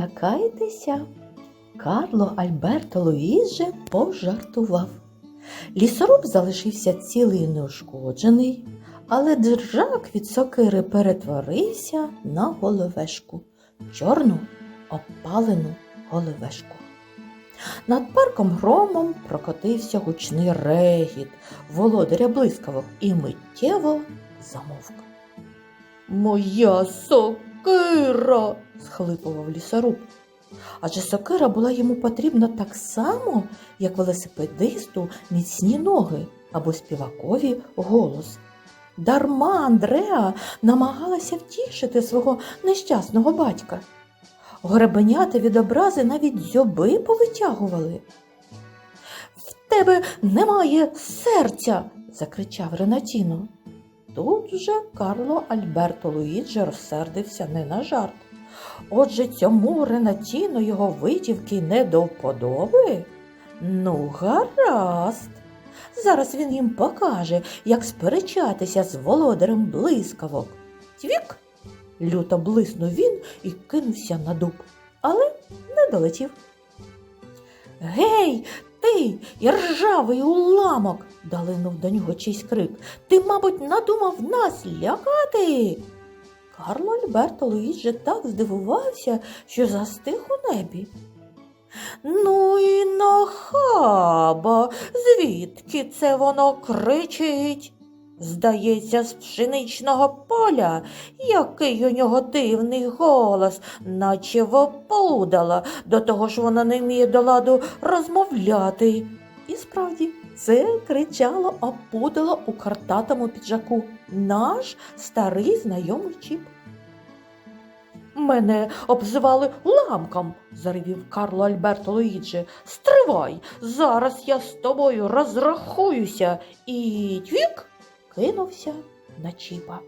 лякайтеся. Карло Альберто Луїджі пожартував. Лісоруб залишився цілий і неушкоджений, але держак від сокири перетворився на головешку, чорну опалену головешку. Над парком громом прокотився гучний регіт володаря блискавок і миттєво замовк. Моя сокира. Схлипував лісоруб. Адже сокира була йому потрібна так само, як велосипедисту міцні ноги або співакові голос. Дарма Андреа намагалася втішити свого нещасного батька. Гребенята від образи навіть дзьоби повитягували. В тебе немає серця. закричав Ренатіно. Тут же Карло Альберто Луїджі розсердився не на жарт. Отже, цьому Ренатіно його витівки не до вподоби? Ну, гаразд. Зараз він їм покаже, як сперечатися з володарем блискавок. Твік! Люто блиснув він і кинувся на дуб, але не долетів. Гей, ти, іржавий уламок, долинув до нього чийсь крик. Ти, мабуть, надумав нас лякати. Карло Альберто Луїджі так здивувався, що застиг у небі. Ну і нахаба, звідки це воно кричить? Здається, з пшеничного поля, який у нього дивний голос, наче вопудала, до того ж вона не вміє до ладу розмовляти. І справді, це кричало опудало у картатому піджаку наш старий знайомий чіп. Мене обзивали ламком, заревів Карло Альберто Луїджі. Стривай, зараз я з тобою розрахуюся і твік кинувся на чіпа.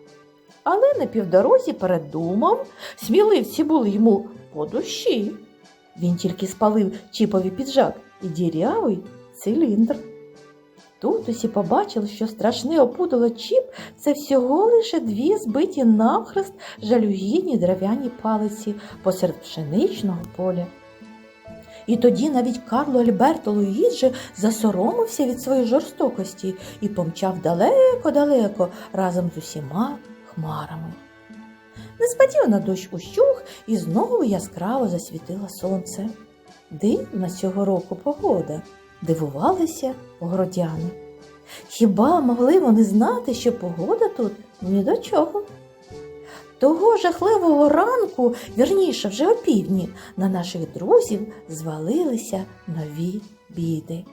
Але на півдорозі передумав, сміливці були йому по душі. Він тільки спалив чіповий піджак і дірявий циліндр. Тут усі побачили, що страшне опудало чіп це всього лише дві збиті навхрест жалюгідні дерев'яні палиці посеред пшеничного поля. І тоді навіть Карло Альберто Луїджі засоромився від своєї жорстокості і помчав далеко-далеко разом з усіма хмарами. Несподівано дощ ущух і знову яскраво засвітило сонце. Дивна цього року погода, дивувалися городяни. Хіба могли вони знати, що погода тут ні до чого? Того жахливого ранку, вірніше вже опівдні, на наших друзів звалилися нові біди.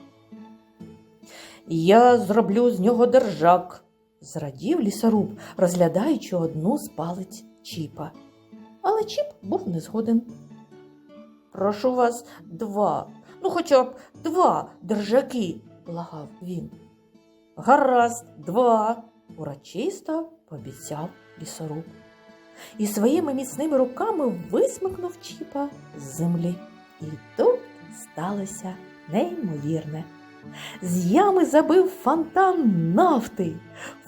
Я зроблю з нього держак, зрадів лісоруб, розглядаючи одну з палиць чіпа. Але чіп був не згоден. Прошу вас два, ну хоча б два держаки, благав він. Гаразд, два, урочисто пообіцяв лісоруб. І своїми міцними руками висмикнув чіпа з землі. І тут сталося неймовірне. З ями забив фонтан нафти.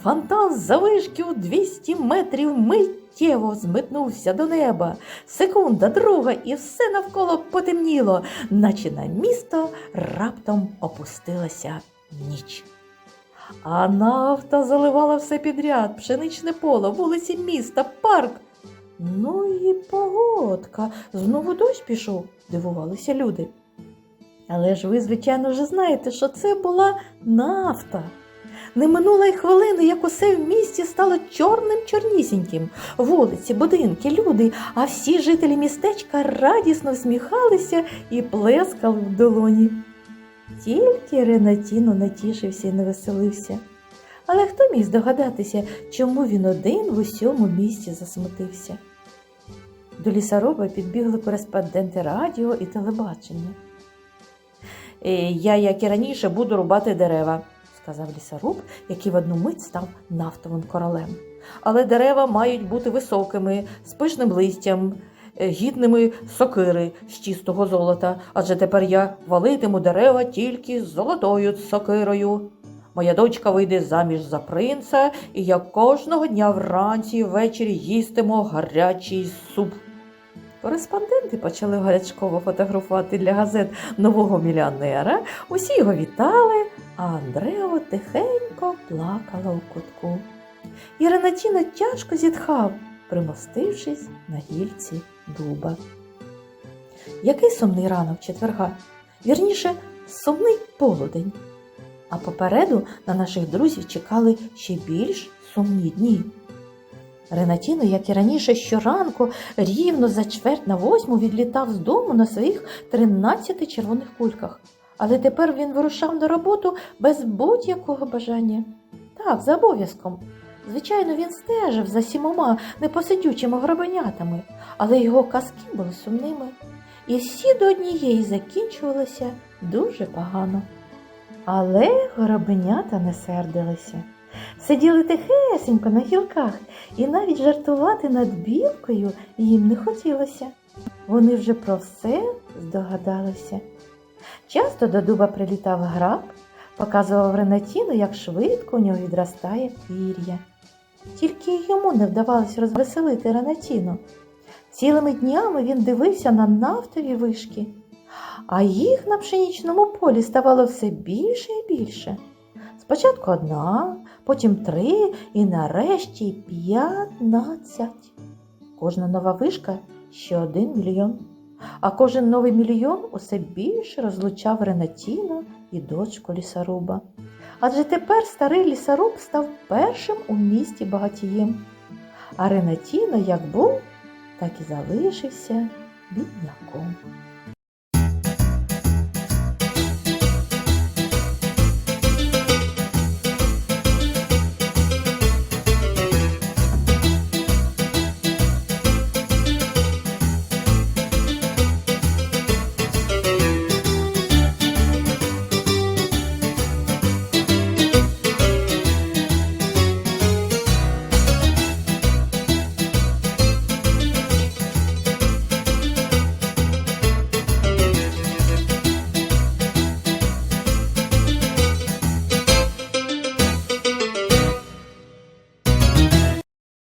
Фонтан завишки у 200 метрів миттєво зметнувся до неба. Секунда, друга, і все навколо потемніло, наче на місто раптом опустилася ніч. А нафта заливала все підряд, пшеничне поле, вулиці міста, парк. Ну і погодка. Знову дощ пішов, дивувалися люди. Але ж ви, звичайно, вже знаєте, що це була нафта. Не минула й хвилини, як усе в місті стало чорним чорнісіньким. Вулиці, будинки, люди, а всі жителі містечка радісно всміхалися і плескали в долоні. Тільки Ренатіно натішився і не веселився. Але хто міг здогадатися, чому він один в усьому місті засмутився? До лісоруба підбігли кореспонденти радіо і телебачення. «Е, Я, як і раніше, буду рубати дерева, сказав лісоруб, який в одну мить став нафтовим королем. Але дерева мають бути високими, з пишним листям, е, гідними сокири з чистого золота, адже тепер я валитиму дерева тільки з золотою сокирою. Моя дочка вийде заміж за принца, і я кожного дня вранці і ввечері їстиму гарячий суп. Кореспонденти почали гарячково фотографувати для газет нового мільйонера. Усі його вітали, а Андрео тихенько плакала у кутку. І Ренатіно тяжко зітхав, примостившись на гільці дуба. Який сумний ранок четверга, вірніше, сумний полудень. А попереду на наших друзів чекали ще більш сумні дні. Ренатіно, як і раніше, щоранку рівно за чверть на восьму відлітав з дому на своїх 13 червоних кульках. Але тепер він вирушав на роботу без будь-якого бажання. Так, за обов'язком. Звичайно, він стежив за сімома непосидючими грабенятами, але його казки були сумними, і всі до однієї закінчувалися дуже погано. Але горобенята не сердилися, сиділи тихесенько на гілках, і навіть жартувати над білкою їм не хотілося. Вони вже про все здогадалися. Часто до дуба прилітав граб, показував Ренатіну, як швидко у нього відростає пір'я. Тільки йому не вдавалося розвеселити Ренатіну. Цілими днями він дивився на нафтові вишки, а їх на пшенічному полі ставало все більше і більше. Спочатку одна, потім три і нарешті п'ятнадцять. Кожна нова вишка ще один мільйон. А кожен новий мільйон усе більше розлучав Ренатіно і дочку лісоруба. Адже тепер старий лісоруб став першим у місті багатієм. А Ренатіно як був, так і залишився бідняком.